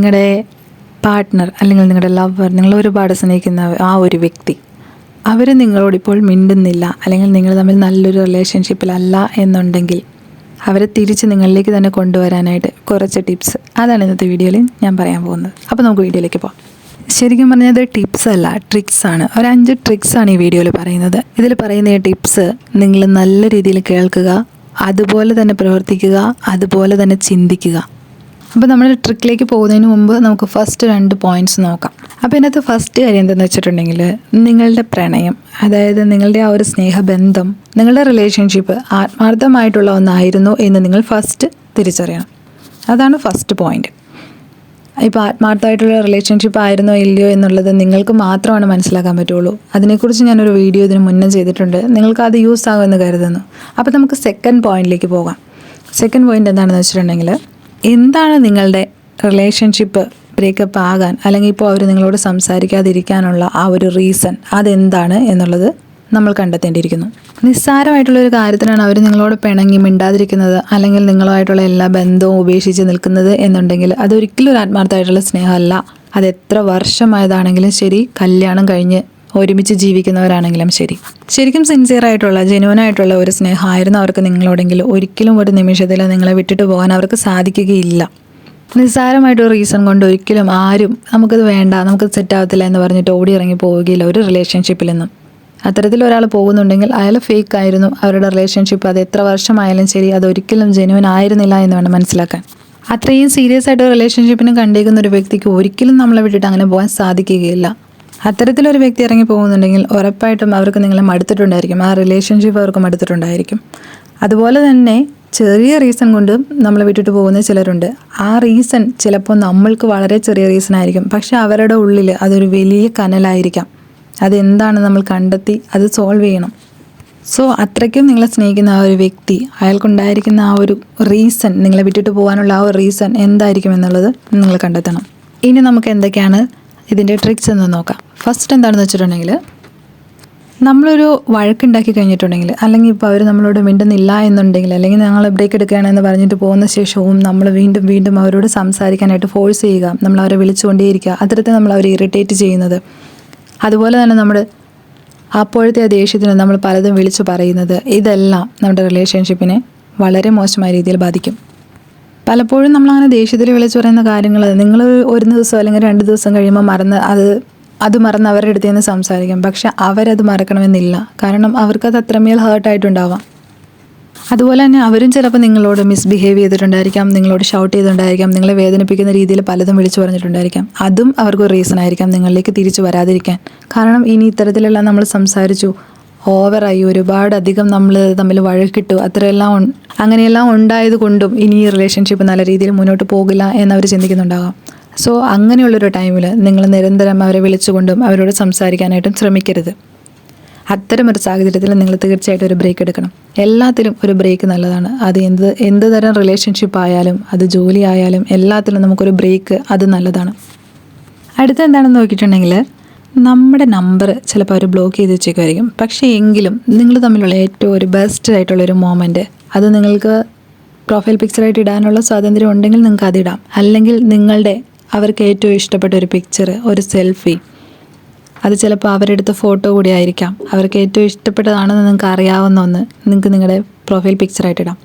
നിങ്ങളുടെ പാർട്ട്ണർ അല്ലെങ്കിൽ നിങ്ങളുടെ ലവർ നിങ്ങൾ ഒരുപാട് സ്നേഹിക്കുന്ന ആ ഒരു വ്യക്തി അവർ നിങ്ങളോട് ഇപ്പോൾ മിണ്ടുന്നില്ല അല്ലെങ്കിൽ നിങ്ങൾ തമ്മിൽ നല്ലൊരു റിലേഷൻഷിപ്പിലല്ല എന്നുണ്ടെങ്കിൽ അവരെ തിരിച്ച് നിങ്ങളിലേക്ക് തന്നെ കൊണ്ടുവരാനായിട്ട് കുറച്ച് ടിപ്സ് അതാണ് ഇന്നത്തെ വീഡിയോയിൽ ഞാൻ പറയാൻ പോകുന്നത്. അപ്പോൾ നമുക്ക് വീഡിയോയിലേക്ക് പോകാം ശരിക്കും പറഞ്ഞാൽ ഇത് ടിപ്സ് അല്ല ട്രിക്സ് ആണ്. ഒരു അഞ്ച് ട്രിക്സ് ആണ് ഈ വീഡിയോയിൽ പറയുന്നത്. ഇതിൽ പറയുന്ന ഈ ടിപ്സ് നിങ്ങൾ നല്ല രീതിയിൽ കേൾക്കുക അതുപോലെ തന്നെ പ്രവർത്തിക്കുക അതുപോലെ തന്നെ ചിന്തിക്കുക. അപ്പോൾ നമ്മൾ ട്രിക്കിലേക്ക് പോകുന്നതിന് മുമ്പ് നമുക്ക് ഫസ്റ്റ് രണ്ട് പോയിന്റ്സ് നോക്കാം. അപ്പോൾ ഇതിനകത്ത് ഫസ്റ്റ് കാര്യം എന്താണെന്ന് വെച്ചിട്ടുണ്ടെങ്കിൽ നിങ്ങളുടെ പ്രണയം അതായത് നിങ്ങളുടെ ആ ഒരു സ്നേഹബന്ധം നിങ്ങളുടെ റിലേഷൻഷിപ്പ് ആത്മാർത്ഥമായിട്ടുള്ള ഒന്നായിരുന്നു എന്ന് നിങ്ങൾ ഫസ്റ്റ് തിരിച്ചറിയണം. അതാണ് ഫസ്റ്റ് പോയിന്റ് ഇപ്പോൾ ആത്മാർത്ഥമായിട്ടുള്ള റിലേഷൻഷിപ്പ് ആയിരുന്നോ ഇല്ലയോ എന്നുള്ളത് നിങ്ങൾക്ക് മാത്രമാണ് മനസ്സിലാക്കാൻ പറ്റുള്ളൂ. അതിനെക്കുറിച്ച് ഞാനൊരു വീഡിയോ ഇതിന് മുന്നേ ചെയ്തിട്ടുണ്ട്. നിങ്ങൾക്ക് അത് യൂസ് ആകുമെന്ന് കരുതുന്നു. അപ്പോൾ നമുക്ക് സെക്കൻഡ് പോയിന്റിലേക്ക് പോകാം. സെക്കൻഡ് പോയിന്റ് എന്താണെന്ന് വെച്ചിട്ടുണ്ടെങ്കിൽ എന്താണ് നിങ്ങളുടെ റിലേഷൻഷിപ്പ് ബ്രേക്കപ്പ് ആകാൻ അല്ലെങ്കിൽ ഇപ്പോൾ അവർ നിങ്ങളോട് സംസാരിക്കാതിരിക്കാനുള്ള ആ ഒരു റീസൺ അതെന്താണ് എന്നുള്ളത് നമ്മൾ കണ്ടെത്തേണ്ടിയിരിക്കുന്നു. നിസ്സാരമായിട്ടുള്ള ഒരു കാര്യത്തിനാണ് അവർ നിങ്ങളോട് പിണങ്ങി മിണ്ടാതിരിക്കുന്നത് അല്ലെങ്കിൽ നിങ്ങളുമായിട്ടുള്ള എല്ലാ ബന്ധവും ഉപേക്ഷിച്ച് നിൽക്കുന്നത് എന്നുണ്ടെങ്കിൽ അതൊരിക്കലും ഒരു ആത്മാർത്ഥമായിട്ടുള്ള സ്നേഹമല്ല. അത് എത്ര വർഷമായതാണെങ്കിലും ശരി കല്യാണം കഴിഞ്ഞ് ഒരുമിച്ച് ജീവിക്കുന്നവരാണെങ്കിലും ശരി. ശരിക്കും സിൻസിയർ ആയിട്ടുള്ള ജെനുവൻ ആയിട്ടുള്ള ഒരു സ്നേഹമായിരുന്നു അവർക്ക് നിങ്ങളോടെങ്കിൽ ഒരിക്കലും ഒരു നിമിഷത്തിൽ നിങ്ങളെ വിട്ടിട്ട് പോകാൻ അവർക്ക് സാധിക്കുകയില്ല. നിസ്സാരമായിട്ടൊരു റീസൺ കൊണ്ട് ഒരിക്കലും ആരും നമുക്കത് വേണ്ട നമുക്ക് സെറ്റ് ആവത്തില്ല എന്ന് പറഞ്ഞിട്ട് ഓടി ഇറങ്ങി പോവുകയില്ല ഒരു റിലേഷൻഷിപ്പിൽ നിന്നും. അത്തരത്തിൽ ഒരാൾ പോകുന്നുണ്ടെങ്കിൽ അയാൾ ഫേക്ക് ആയിരുന്നു അവരുടെ റിലേഷൻഷിപ്പ് അത് എത്ര വർഷമായാലും ശരി അത് ഒരിക്കലും ജെനുവൻ ആയിരുന്നില്ല എന്ന് വേണം മനസ്സിലാക്കാൻ. അത്രയും സീരിയസ് ആയിട്ട് റിലേഷൻഷിപ്പിന് കണ്ടേക്കുന്ന ഒരു വ്യക്തിക്ക് ഒരിക്കലും നമ്മളെ വിട്ടിട്ട് അങ്ങനെ പോകാൻ സാധിക്കുകയില്ല. അത്തരത്തിലൊരു വ്യക്തി ഇറങ്ങി പോകുന്നുണ്ടെങ്കിൽ ഉറപ്പായിട്ടും അവർക്ക് നിങ്ങളെ മടുത്തിട്ടുണ്ടായിരിക്കും. ആ റിലേഷൻഷിപ്പ് അവർക്ക് മടുത്തിട്ടുണ്ടായിരിക്കും. അതുപോലെ തന്നെ ചെറിയ റീസൺ കൊണ്ട് നമ്മളെ വിട്ടിട്ട് പോകുന്ന ചിലരുണ്ട്. ആ റീസൺ ചിലപ്പോൾ നമ്മൾക്ക് വളരെ ചെറിയ റീസൺ ആയിരിക്കും. പക്ഷെ അവരുടെ ഉള്ളിൽ അതൊരു വലിയ കനലായിരിക്കാം. അതെന്താണ് നമ്മൾ കണ്ടെത്തി അത് സോൾവ് ചെയ്യണം. സോ അത്രയ്ക്കും നിങ്ങളെ സ്നേഹിക്കുന്ന ആ ഒരു വ്യക്തി അയാൾക്കുണ്ടായിരിക്കുന്ന ആ ഒരു റീസൺ നിങ്ങളെ വിട്ടിട്ട് പോകാനുള്ള ആ ഒരു റീസൺ എന്തായിരിക്കും എന്നുള്ളത് നിങ്ങൾ കണ്ടെത്തണം. ഇനി നമുക്ക് എന്തൊക്കെയാണ് ഇതിന്റെ ട്രിക്സ് എന്ന് നോക്കാം. ഫസ്റ്റ് എന്താണെന്ന് വെച്ചിട്ടുണ്ടെങ്കിൽ നമ്മളൊരു വഴക്കുണ്ടാക്കി കഴിഞ്ഞിട്ടുണ്ടെങ്കിൽ അല്ലെങ്കിൽ ഇപ്പോൾ അവർ നമ്മളോട് മിണ്ടുന്നില്ല എന്നുണ്ടെങ്കിൽ അല്ലെങ്കിൽ ഞങ്ങൾ ബ്രേക്ക് എടുക്കുകയാണെന്ന് പറഞ്ഞിട്ട് പോകുന്ന ശേഷവും നമ്മൾ വീണ്ടും വീണ്ടും അവരോട് സംസാരിക്കാനായിട്ട് ഫോഴ്സ് ചെയ്യുക നമ്മൾ അവരെ വിളിച്ചുകൊണ്ടേയിരിക്കുക അത്തരത്തിൽ നമ്മൾ അവരെ ഇറിറ്റേറ്റ് ചെയ്യുന്നത്. അതുപോലെ തന്നെ നമ്മൾ അപ്പോഴത്തെ ആ ദേഷ്യത്തിന് നമ്മൾ പലതും വിളിച്ചു പറയുന്നത് ഇതെല്ലാം നമ്മുടെ റിലേഷൻഷിപ്പിനെ വളരെ മോശമായ രീതിയിൽ ബാധിക്കും. പലപ്പോഴും നമ്മളങ്ങനെ ദേഷ്യത്തിൽ വിളിച്ചു പറയുന്ന കാര്യങ്ങൾ നിങ്ങൾ ഒരു ദിവസം അല്ലെങ്കിൽ രണ്ട് ദിവസം കഴിയുമ്പോൾ മറന്ന് അത് അത് മറന്ന് അവരുടെ അടുത്ത് നിന്ന് സംസാരിക്കും. പക്ഷെ അവരത് മറക്കണമെന്നില്ല. കാരണം അവർക്കത് അത്രമേൽ ഹേർട്ടായിട്ടുണ്ടാവാം അതുപോലെ തന്നെ അവരും ചിലപ്പോൾ നിങ്ങളോട് മിസ്ബിഹേവ് ചെയ്തിട്ടുണ്ടായിരിക്കാം. നിങ്ങളോട് ഷൗട്ട് ചെയ്തിട്ടുണ്ടായിരിക്കാം. നിങ്ങളെ വേദനിപ്പിക്കുന്ന രീതിയിൽ പലതും വിളിച്ചു പറഞ്ഞിട്ടുണ്ടായിരിക്കാം. അതും അവർക്കൊരു റീസൺ ആയിരിക്കാം നിങ്ങളിലേക്ക് തിരിച്ചു വരാതിരിക്കാൻ. കാരണം ഇനി ഇത്തരത്തിലെല്ലാം നമ്മൾ സംസാരിച്ചു ഓവറായി ഒരുപാട് അധികം നമ്മൾ തമ്മിൽ വഴക്കിട്ടു. അത്രയെല്ലാം അങ്ങനെയെല്ലാം ഉണ്ടായത് കൊണ്ടും ഇനി ഈ റിലേഷൻഷിപ്പ് നല്ല രീതിയിൽ മുന്നോട്ട് പോകില്ല എന്നവർ ചിന്തിക്കുന്നുണ്ടാകാം. സോ അങ്ങനെയുള്ളൊരു ടൈമിൽ നിങ്ങൾ നിരന്തരം അവരെ വിളിച്ചുകൊണ്ടും അവരോട് സംസാരിക്കാനായിട്ടും ശ്രമിക്കരുത്. അത്തരമൊരു സാഹചര്യത്തിൽ നിങ്ങൾ തീർച്ചയായിട്ടും ഒരു ബ്രേക്ക് എടുക്കണം. എല്ലാത്തിലും ഒരു ബ്രേക്ക് നല്ലതാണ്. അത് എന്ത് എന്ത് തരം റിലേഷൻഷിപ്പ് ആയാലും അത് ജോലി ആയാലും എല്ലാത്തിലും നമുക്കൊരു ബ്രേക്ക് അത് നല്ലതാണ്. അടുത്ത എന്താണെന്ന് നോക്കിയിട്ടുണ്ടെങ്കിൽ നമ്മുടെ നമ്പർ ചിലപ്പോൾ അവർ ബ്ലോക്ക് ചെയ്ത് വെച്ചേക്കുമായിരിക്കും പക്ഷേ എങ്കിലും നിങ്ങൾ തമ്മിലുള്ള ഏറ്റവും ഒരു ബെസ്റ്റ് ആയിട്ടുള്ള ഒരു മോമെന്റ് അത് നിങ്ങൾക്ക് പ്രൊഫൈൽ പിക്ചറായിട്ട് ഇടാനുള്ള സ്വാതന്ത്ര്യം ഉണ്ടെങ്കിൽ നിങ്ങൾക്ക് അതിടാം അല്ലെങ്കിൽ നിങ്ങളുടെ അവർക്ക് ഏറ്റവും ഇഷ്ടപ്പെട്ട ഒരു പിക്ചർ ഒരു സെൽഫി അത് ചിലപ്പോൾ അവരെടുത്ത ഫോട്ടോ കൂടി ആയിരിക്കാം. അവർക്ക് ഏറ്റവും ഇഷ്ടപ്പെട്ടതാണെന്ന് നിങ്ങൾക്ക് അറിയാവുന്ന ഒന്ന് നിങ്ങൾക്ക് നിങ്ങളുടെ പ്രൊഫൈൽ പിക്ചറായിട്ട് ഇടാം.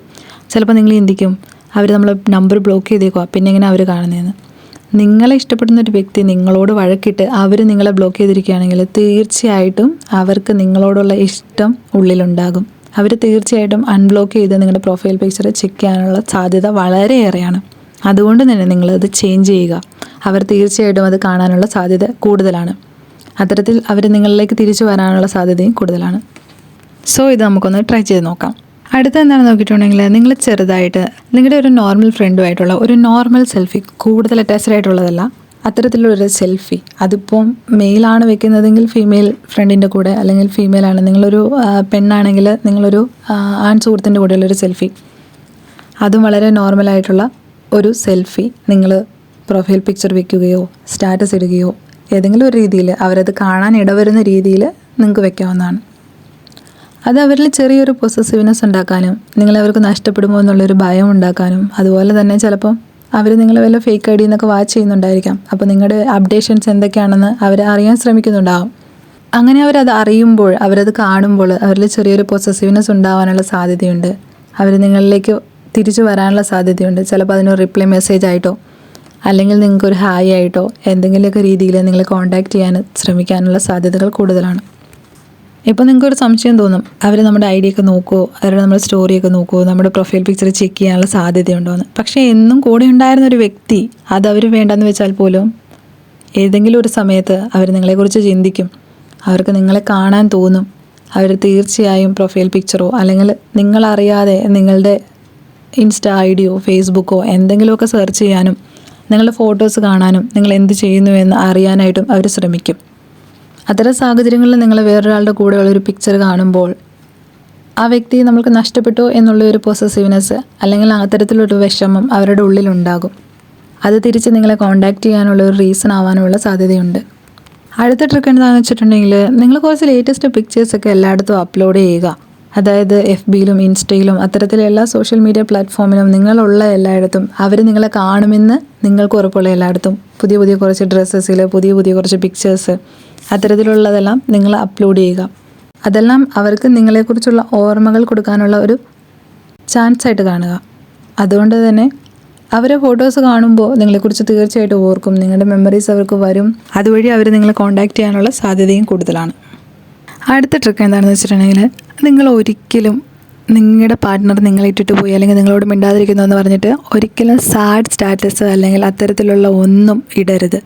ചിലപ്പോൾ നിങ്ങൾ ചിന്തിക്കും അവർ നമ്മളെ നമ്പർ ബ്ലോക്ക് ചെയ്തേക്കുക പിന്നെ എങ്ങനെ അവർ കാണുന്നതെന്ന്. നിങ്ങളെ ഇഷ്ടപ്പെടുന്ന ഒരു വ്യക്തി നിങ്ങളോട് വഴക്കിട്ട് അവർ നിങ്ങളെ ബ്ലോക്ക് ചെയ്തിരിക്കുകയാണെങ്കിൽ തീർച്ചയായിട്ടും അവർക്ക് നിങ്ങളോടുള്ള ഇഷ്ടം ഉള്ളിലുണ്ടാകും. അവർ തീർച്ചയായിട്ടും അൺബ്ലോക്ക് ചെയ്ത് നിങ്ങളുടെ പ്രൊഫൈൽ പിക്ചർ ചെക്ക് ചെയ്യാനുള്ള സാധ്യത വളരെയേറെയാണ്. അതുകൊണ്ട് തന്നെ നിങ്ങളത് ചേഞ്ച് ചെയ്യുക. അവർ തീർച്ചയായിട്ടും അത് കാണാനുള്ള സാധ്യത കൂടുതലാണ്. അത്തരത്തിൽ അവർ നിങ്ങളിലേക്ക് തിരിച്ചു വരാനുള്ള സാധ്യതയും കൂടുതലാണ്. സോ ഇത് നമുക്കൊന്ന് ട്രൈ ചെയ്ത് നോക്കാം. അടുത്ത എന്താണ് നോക്കിയിട്ടുണ്ടെങ്കിൽ നിങ്ങൾ ചെറുതായിട്ട് നിങ്ങളുടെ ഒരു നോർമൽ ഫ്രണ്ടുമായിട്ടുള്ള ഒരു നോർമൽ സെൽഫി കൂടുതൽ അറ്റാച്ച്ഡ് ആയിട്ടുള്ളതല്ല അത്തരത്തിലുള്ളൊരു സെൽഫി അതിപ്പോൾ മെയിലാണ് വെക്കുന്നതെങ്കിൽ ഫീമെയിൽ ഫ്രണ്ടിന്റെ കൂടെ അല്ലെങ്കിൽ ഫീമെയിൽ ഫീമെയിലാണ് നിങ്ങളൊരു പെണ്ണാണെങ്കിൽ നിങ്ങളൊരു ആൺ സുഹൃത്തിന്റെ കൂടെയുള്ളൊരു സെൽഫി അതും വളരെ നോർമലായിട്ടുള്ള ഒരു സെൽഫി നിങ്ങൾ പ്രൊഫൈൽ പിക്ചർ വെക്കുകയോ സ്റ്റാറ്റസ് ഇടുകയോ ഏതെങ്കിലും ഒരു രീതിയിൽ അവരത് കാണാൻ ഇടവരുന്ന രീതിയിൽ നിങ്ങൾക്ക് വെക്കാവുന്നതാണ്. അത് അവരിൽ ചെറിയൊരു പൊസസീവ്നെസ് ഉണ്ടാക്കാനും നിങ്ങളവർക്ക് നഷ്ടപ്പെടുമോ എന്നുള്ളൊരു ഭയം ഉണ്ടാക്കാനും അതുപോലെ തന്നെ ചിലപ്പം അവർ നിങ്ങളെ വല്ല ഫേക്ക് ഐ ഡി എന്നൊക്കെ വാച്ച് ചെയ്യുന്നുണ്ടായിരിക്കാം. അപ്പോൾ നിങ്ങളുടെ അപ്ഡേഷൻസ് എന്തൊക്കെയാണെന്ന് അവർ അറിയാൻ ശ്രമിക്കുന്നുണ്ടാവും. അങ്ങനെ അവരത് അറിയുമ്പോൾ അവരത് കാണുമ്പോൾ അവരിൽ ചെറിയൊരു പൊസസീവ്നെസ് ഉണ്ടാവാനുള്ള സാധ്യതയുണ്ട്. അവർ നിങ്ങളിലേക്ക് തിരിച്ചു വരാനുള്ള സാധ്യതയുണ്ട്. ചിലപ്പോൾ അതിനൊരു റിപ്ലൈ മെസ്സേജ് ആയിട്ടോ അല്ലെങ്കിൽ നിങ്ങൾക്കൊരു ഹായ് ആയിട്ടോ എന്തെങ്കിലുമൊക്കെ രീതിയിൽ നിങ്ങളെ കോൺടാക്റ്റ് ചെയ്യാൻ ശ്രമിക്കാനുള്ള സാധ്യതകൾ കൂടുതലാണ്. ഇപ്പോൾ നിങ്ങൾക്കൊരു സംശയം തോന്നും. അവർ നമ്മുടെ ഐ ഡി ഒക്കെ നോക്കുമോ അവരുടെ നമ്മുടെ സ്റ്റോറിയൊക്കെ നോക്കുമോ നമ്മുടെ പ്രൊഫൈൽ പിക്ചർ ചെക്ക് ചെയ്യാനുള്ള സാധ്യതയുണ്ടോ എന്ന് പക്ഷേ എന്നും കൂടെ ഉണ്ടായിരുന്ന ഒരു വ്യക്തി അത് അവർ വേണ്ടെന്ന് വെച്ചാൽ പോലും ഏതെങ്കിലും ഒരു സമയത്ത് അവർ നിങ്ങളെക്കുറിച്ച് ചിന്തിക്കും. അവർക്ക് നിങ്ങളെ കാണാൻ തോന്നും. അവർ തീർച്ചയായും പ്രൊഫൈൽ പിക്ചറോ അല്ലെങ്കിൽ നിങ്ങളറിയാതെ നിങ്ങളുടെ ഇൻസ്റ്റ ഐ ഡിയോ ഫേസ്ബുക്കോ എന്തെങ്കിലുമൊക്കെ സെർച്ച് ചെയ്യാനും നിങ്ങളുടെ ഫോട്ടോസ് കാണാനും നിങ്ങൾ എന്ത് ചെയ്യുന്നു എന്ന് അറിയാനായിട്ടും അവർ ശ്രമിക്കും. അത്തരം സാഹചര്യങ്ങളിൽ നിങ്ങൾ വേറൊരാളുടെ കൂടെയുള്ള ഒരു പിക്ചർ കാണുമ്പോൾ ആ വ്യക്തി നമ്മൾക്ക് നഷ്ടപ്പെട്ടു എന്നുള്ള ഒരു പൊസസീവ്നെസ് അല്ലെങ്കിൽ അത്തരത്തിലൊരു വിഷമം അവരുടെ ഉള്ളിലുണ്ടാകും അത് തിരിച്ച് നിങ്ങളെ കോണ്ടാക്ട് ചെയ്യാനുള്ള ഒരു റീസൺ ആവാനുള്ള സാധ്യതയുണ്ട്. അടുത്ത ട്രിക്ക് എന്താണെന്ന് വെച്ചിട്ടുണ്ടെങ്കിൽ നിങ്ങൾ കുറച്ച് ലേറ്റസ്റ്റ് പിക്ചേഴ്സൊക്കെ എല്ലായിടത്തും അപ്ലോഡ് ചെയ്യുക. അതായത് എഫ് ബിയിലും ഇൻസ്റ്റയിലും അത്തരത്തിലെ എല്ലാ സോഷ്യൽ മീഡിയ പ്ലാറ്റ്ഫോമിലും നിങ്ങളുള്ള എല്ലായിടത്തും അവർ നിങ്ങളെ കാണുമെന്ന് നിങ്ങൾക്ക് ഉറപ്പുള്ള എല്ലായിടത്തും. പുതിയ പുതിയ കുറച്ച് ഡ്രസ്സസിൽ പുതിയ പുതിയ കുറച്ച് പിക്ചേഴ്സ് അത്തരത്തിലുള്ളതെല്ലാം നിങ്ങൾ അപ്ലോഡ് ചെയ്യുക. അതെല്ലാം അവർക്ക് നിങ്ങളെക്കുറിച്ചുള്ള ഓർമ്മകൾ കൊടുക്കാനുള്ള ഒരു ചാൻസ് ആയിട്ട് കാണുക. അതുകൊണ്ട് തന്നെ അവരെ ഫോട്ടോസ് കാണുമ്പോൾ നിങ്ങളെക്കുറിച്ച് തീർച്ചയായിട്ടും ഓർക്കും. നിങ്ങളുടെ മെമ്മറീസ് അവർക്ക് വരും. അതുവഴി അവർ നിങ്ങളെ കോൺടാക്റ്റ് ചെയ്യാനുള്ള സാധ്യതയും കൂടുതലാണ്. അടുത്ത ട്രിക്ക് എന്താണെന്ന് വെച്ചിട്ടുണ്ടെങ്കിൽ നിങ്ങൾ ഒരിക്കലും നിങ്ങളുടെ പാർട്ട്ണർ നിങ്ങളെ ഇട്ടിട്ട് പോയി അല്ലെങ്കിൽ നിങ്ങളോട് മിണ്ടാതിരിക്കുന്നു എന്ന് പറഞ്ഞിട്ട് ഒരിക്കലും സാഡ് സ്റ്റാറ്റസ് അല്ലെങ്കിൽ അത്തരത്തിലുള്ള ഒന്നും ഇടരുത്.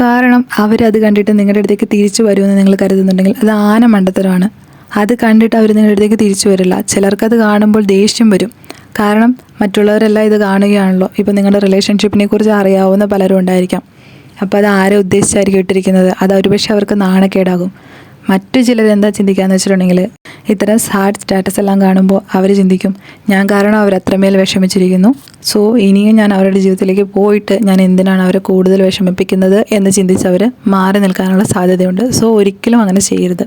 കാരണം അവരത് കണ്ടിട്ട് നിങ്ങളുടെ അടുത്തേക്ക് തിരിച്ചു വരുമെന്ന് നിങ്ങൾ കരുതുന്നുണ്ടെങ്കിൽ അത് ആന മണ്ടത്തരമാണ്. അത് കണ്ടിട്ട് അവർ നിങ്ങളുടെ അടുത്തേക്ക് തിരിച്ചു വരില്ല. ചിലർക്കത് കാണുമ്പോൾ ദേഷ്യം വരും. കാരണം മറ്റുള്ളവരെല്ലാം ഇത് കാണുകയാണല്ലോ. ഇപ്പോൾ നിങ്ങളുടെ റിലേഷൻഷിപ്പിനെ കുറിച്ച് അറിയാവുന്ന പലരും ഉണ്ടായിരിക്കാം. അപ്പോൾ അത് ആരെ ഉദ്ദേശിച്ചായിരിക്കും ഇട്ടിരിക്കുന്നത്? അത് ഒരുപക്ഷെ അവർക്ക് നാണക്കേടാകും. മറ്റു ചിലർ എന്താ ചിന്തിക്കാന്ന് വെച്ചിട്ടുണ്ടെങ്കിൽ ഇത്തരം സാഡ് സ്റ്റാറ്റസ് എല്ലാം കാണുമ്പോൾ അവർ ചിന്തിക്കും ഞാൻ കാരണം അവർ അത്രമേൽ വിഷമിച്ചിരിക്കുന്നു. സോ ഇനിയും ഞാൻ അവരുടെ ജീവിതത്തിലേക്ക് പോയിട്ട് ഞാൻ എന്തിനാണ് അവരെ കൂടുതൽ വിഷമിപ്പിക്കുന്നത്? എന്ന് ചിന്തിച്ച് അവർ മാറി നിൽക്കാനുള്ള സാധ്യതയുണ്ട്. സോ ഒരിക്കലും അങ്ങനെ ചെയ്യരുത്.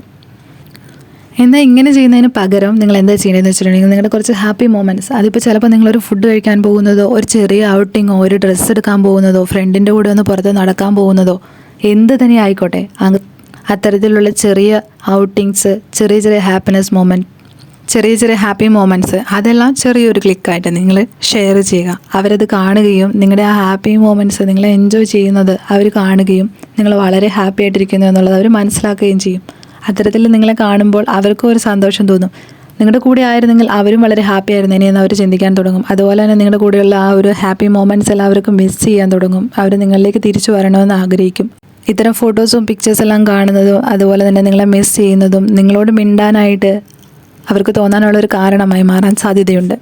എന്നാൽ ഇങ്ങനെ ചെയ്യുന്നതിന് പകരം നിങ്ങൾ എന്താ ചെയ്യുന്നതെന്ന് വെച്ചിട്ടുണ്ടെങ്കിൽ നിങ്ങളുടെ കുറച്ച് ഹാപ്പി മൊമെന്റ്സ് അതിപ്പോൾ ചിലപ്പോൾ നിങ്ങളൊരു ഫുഡ് കഴിക്കാൻ പോകുന്നതോ ഒരു ചെറിയ ഔട്ടിങ്ങോ ഒരു ഡ്രസ്സ് എടുക്കാൻ പോകുന്നതോ ഫ്രണ്ടിന്റെ കൂടെ ഒന്ന് പുറത്ത് നടക്കാൻ പോകുന്നതോ എന്ത് തന്നെ ആയിക്കോട്ടെ അത്തരത്തിലുള്ള ചെറിയ ഔട്ടിങ്സ് ചെറിയ ചെറിയ ഹാപ്പിനെസ് മൊമെന്റ് ചെറിയ ചെറിയ ഹാപ്പി മൊമെന്റ്സ് അതെല്ലാം ചെറിയൊരു ക്ലിക്കായിട്ട് നിങ്ങൾ ഷെയർ ചെയ്യുക. അവരത് കാണുകയും നിങ്ങളുടെ ആ ഹാപ്പി മൊമെന്റ്സ് നിങ്ങൾ എൻജോയ് ചെയ്യുന്നത് അവർ കാണുകയും നിങ്ങൾ വളരെ ഹാപ്പി ആയിട്ടിരിക്കുന്നു എന്നുള്ളത് അവർ മനസ്സിലാക്കുകയും ചെയ്യും. അത്തരത്തിൽ നിങ്ങളെ കാണുമ്പോൾ അവർക്കും ഒരു സന്തോഷം തോന്നും. നിങ്ങളുടെ കൂടെ ആയിരുന്നെങ്കിൽ അവരും വളരെ ഹാപ്പി ആയിരുന്നേനെ എന്ന് അവർ ചിന്തിക്കാൻ തുടങ്ങും. അതുപോലെ തന്നെ നിങ്ങളുടെ കൂടെയുള്ള ആ ഒരു ഹാപ്പി മൊമെന്റ്സ് എല്ലാവർക്കും മിസ് ചെയ്യാൻ തുടങ്ങും. അവർ നിങ്ങളിലേക്ക് തിരിച്ചു വരണമെന്ന് ആഗ്രഹിക്കും. ഇത്തരം ഫോട്ടോസും പിക്ചേഴ്സ് എല്ലാം കാണുന്നതും അതുപോലെ തന്നെ നിങ്ങളെ മിസ് ചെയ്യുന്നതും നിങ്ങളോട് മിണ്ടാനായിട്ട് അവർക്ക് തോന്നാനുള്ളൊരു കാരണമായി മാറാൻ സാധ്യതയുണ്ട്.